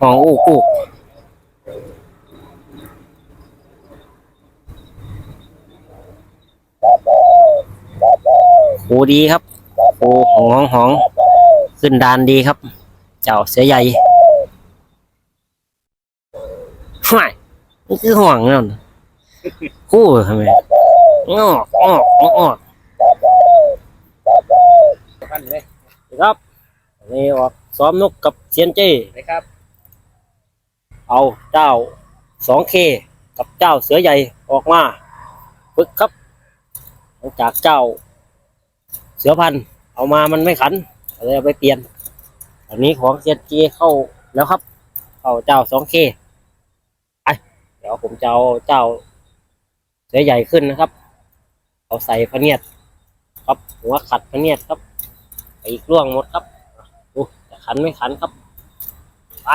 ห้องอู้กูโหดีครับโอ้หองหองขึ้นดานดีครับ เจ้าเสือใหญ่ห่วยนี่คือห่วงนั่นคู่ทำไมงอกงอกงอกงอกพันเลยครับนี่ออกซ้อมนกกับเซียนเจ้นะครับ เอาเจ้าสองเคกับเจ้าเสือใหญ่ออกมาฝึกครับ หลังจากเจ้า เสือพันเอามามันไม่ขันเลยเอาไปเปลี่ยนอันนี้ของเซียนเจเข้าแล้วครับ เข้าเจ้าสองเคไปเดี๋ยวผมจะเอาเจ้า เสือใหญ่ขึ้นนะครับ เอาใส่พเนียดครับหัวขัดพเนียดครับ ไปอีกล่วงหมดครับดูจะขันไม่ขันครับ ไป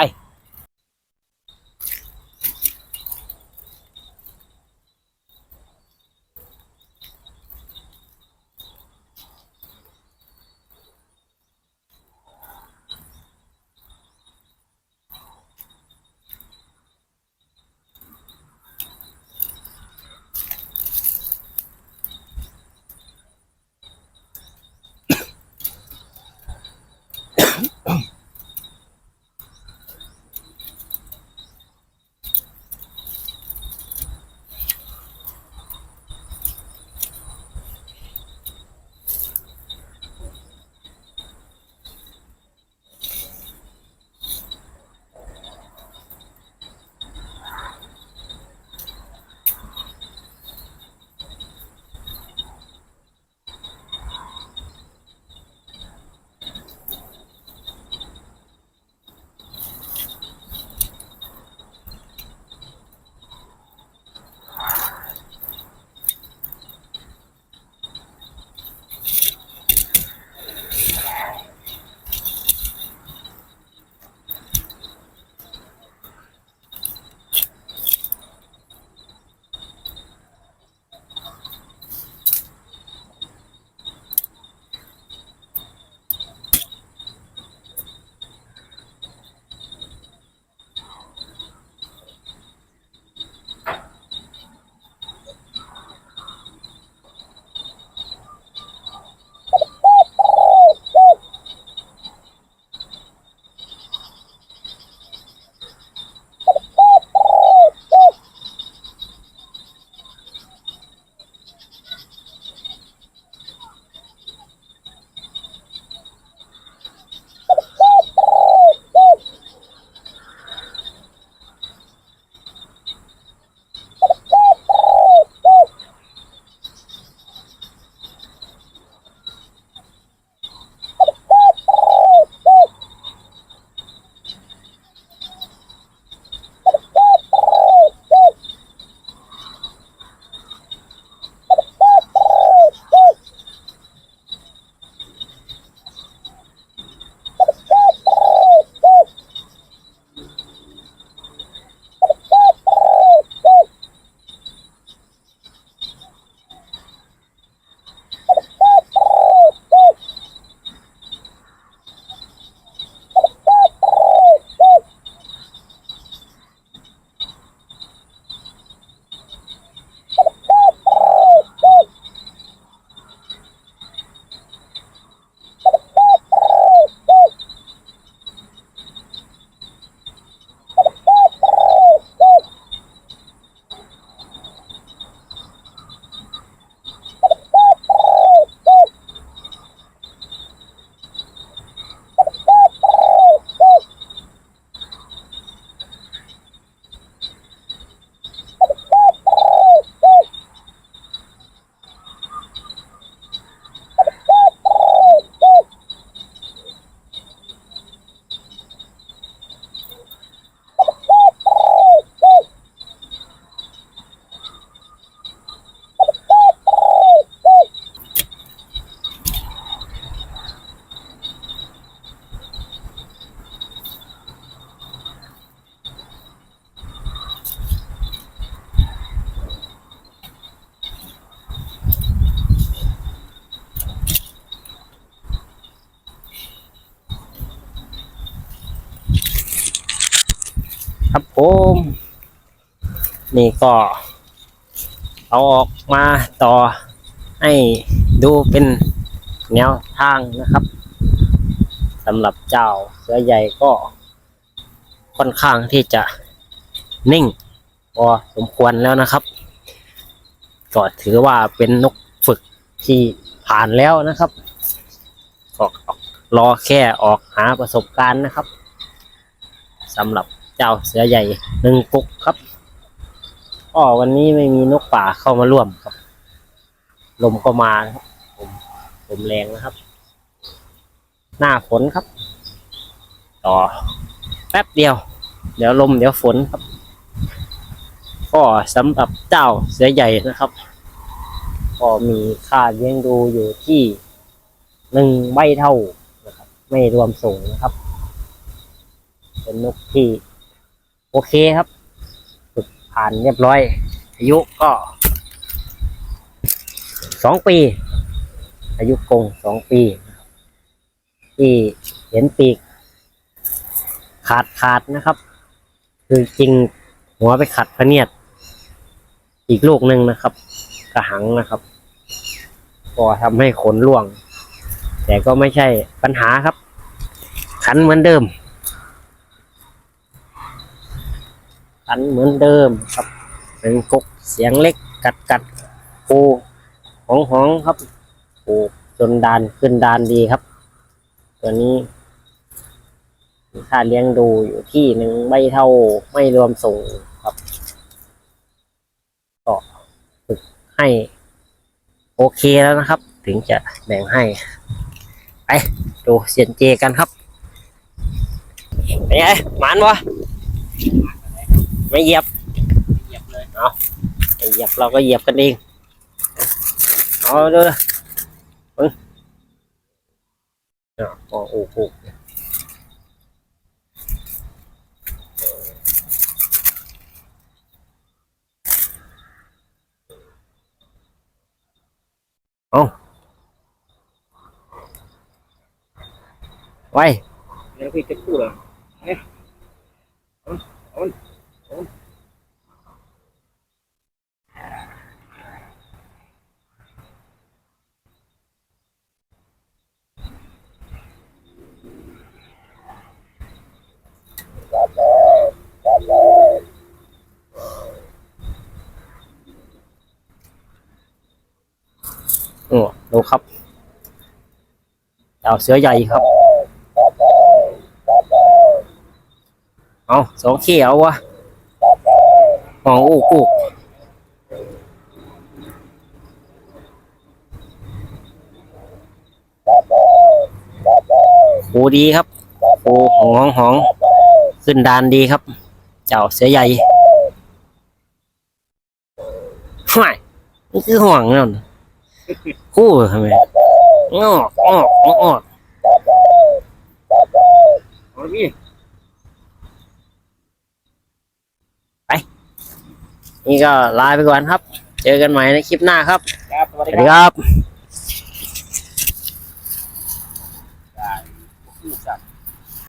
ผมนี่ก็เอาออกมาต่อให้ดูเป็นแนวทางนะครับสำหรับเจ้าเสือใหญ่ก็ค่อนข้างที่จะนิ่งพอสมควรแล้วนะครับก็ถือว่าเป็นนกฝึกที่ผ่านแล้วนะครับก็รอแค่ออกหาประสบการณ์นะครับสำหรับ เจ้าเสือใหญ่หนึ่งกุกครับก็วันนี้ไม่มีนกป่าเข้ามาร่วมครับ ลมก็มาครับลมลมแรงนะครับ หน้าฝนครับ ต่อแป๊บเดียว เดี๋ยวลมเดี๋ยวฝนครับ ก็สำหรับเจ้าเสือใหญ่นะครับ ก็มีค่าเลี้ยงดูอยู่ที่หนึ่งใบเท่านะครับ ไม่รวมส่งนะครับ เป็นนกที่ โอเคครับฝึกผ่านเรียบร้อย อายุก็สองปี อายุกงสองปี ที่เห็นปีก ขาดขาดนะครับ คือจริงหัวไปขัดพะเนียด อีกลูกหนึ่งนะครับ กระหังนะครับ ก็ทำให้ขนร่วง แต่ก็ไม่ใช่ปัญหาครับ ขันเหมือนเดิมันเหมือนเดิมครับ เป็นกกเสียงเล็กกัดกัดปูหองหองครับปูจนดานขึ้นดานดีครับ ตัวนี้ค่าเลี้ยงดูอยู่ที่หนึ่งไม่เท่าไม่รวมส่งครับก็ฝึกให้ โอเคแล้วนะครับ ถึงจะแบ่งให้ ไปดูเสียนเจกันครับ เป็นไงหมานวะ ไม่เหยียบเหยียบเลยเอาเหยียบเราก็เหยียบกันเองเอาดูปึ้งอะโอ้โหโอ้โหเอาไว้แล้วพี่จะพูดเหรอเนี่ยเอาเอาเอา โอ้ดูครับ ดาวเสือใหญ่ครับ เอาสองเขียววะมองอู้กูปูดีครับปูหองหองขึ้นดานดีครับ เจ้าเสือใหญ่ห่วยนี่คือห่วงนั่นคู่ทำไมงอกงอก อ๋อกเอาพี่นี่ก็ลาไปก่อนครับ เจอกันใหม่ในคลิปหน้าครับ สวัสสดีวัสครับดีครับ